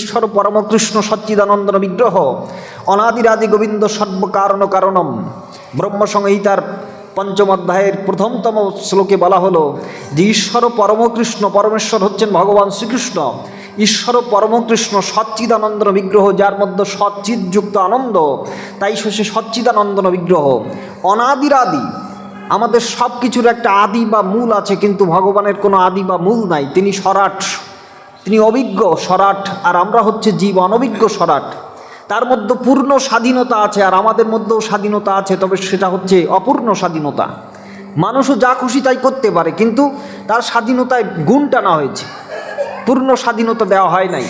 ঈশ্বর পরমকৃষ্ণ সচ্চিদানন্দন বিগ্রহ, অনাদিরাদি গোবিন্দ সর্বকারণ কারণম। ব্রহ্মসংহিতার পঞ্চম অধ্যায়ের প্রথমতম শ্লোকে বলা হলো, যে ঈশ্বর পরমকৃষ্ণ পরমেশ্বর হচ্ছেন ভগবান শ্রীকৃষ্ণ। ঈশ্বর পরমকৃষ্ণ সচ্চিদানন্দন বিগ্রহ, যার মধ্যে সচ্চিদযুক্ত আনন্দ, তাই সে সচ্চিদানন্দন বিগ্রহ। অনাদিরাদি, আমাদের সব কিছুর একটা আদি বা মূল আছে, কিন্তু ভগবানের কোনো আদি বা মূল নাই, তিনি সরাট তিনি অভিজ্ঞ সরাট, আর আমরা হচ্ছে জীব অনভিজ্ঞ সরাট। তার মধ্যে পূর্ণ স্বাধীনতা আছে, আর আমাদের মধ্যেও স্বাধীনতা আছে, তবে সেটা হচ্ছে অপূর্ণ স্বাধীনতা। মানুষও যা খুশি তাই করতে পারে, কিন্তু তার স্বাধীনতায় গুণ টানা হয়েছে। পূর্ণ স্বাধীনতা দেওয়া হয় নাই।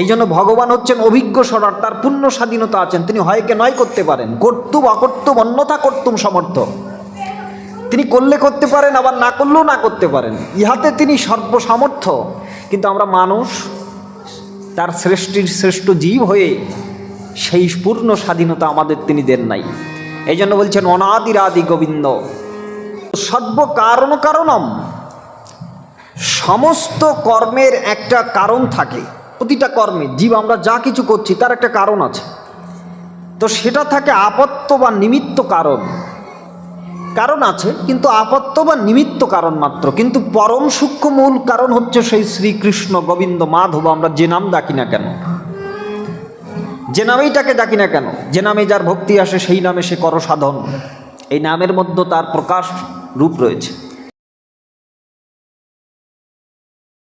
এই জন্য ভগবান হচ্ছেন অভিজ্ঞ সরাট, তার পূর্ণ স্বাধীনতা আছেন। তিনি হয়কে নয় করতে পারেন। কর্তুম অকর্তুম অন্যথা কর্তুম সমর্থ। তিনি করলে করতে পারেন, আবার না করলেও না করতে পারেন। ইহাতে তিনি সর্বসামর্থ্য। কিন্তু আমরা মানুষ, তার শ্রেষ্ঠীর শ্রেষ্ঠ জীব হয়ে সেই পূর্ণ স্বাধীনতা আমাদের তিনি দেন নাই। এই জন্য বলছেন, অনাদিরাদি গোবিন্দ, সর্ব কারণ কারণম, সমস্ত কর্মের একটা কারণ থাকে। প্রতিটা কর্মে জীব, আমরা যা কিছু করছি তার একটা কারণ আছে। তো সেটা থাকে আপত্ত বা নিমিত্ত কারণ। কারণ আছে, কিন্তু আপত্ত বা নিমিত্ত কারণ মাত্র। কিন্তু পরম সূক্ষ্ম মূল কারণ হচ্ছে সেই শ্রীকৃষ্ণ গোবিন্দ মাধব, আমরা যে নাম ডাকি না কেন? যে নামেই তাকে ডাকি না কেন? যে নামে যার ভক্তি আসে, সেই নামে সে কর সাধন এই নামের মধ্যে তার প্রকাশ রূপ রয়েছে।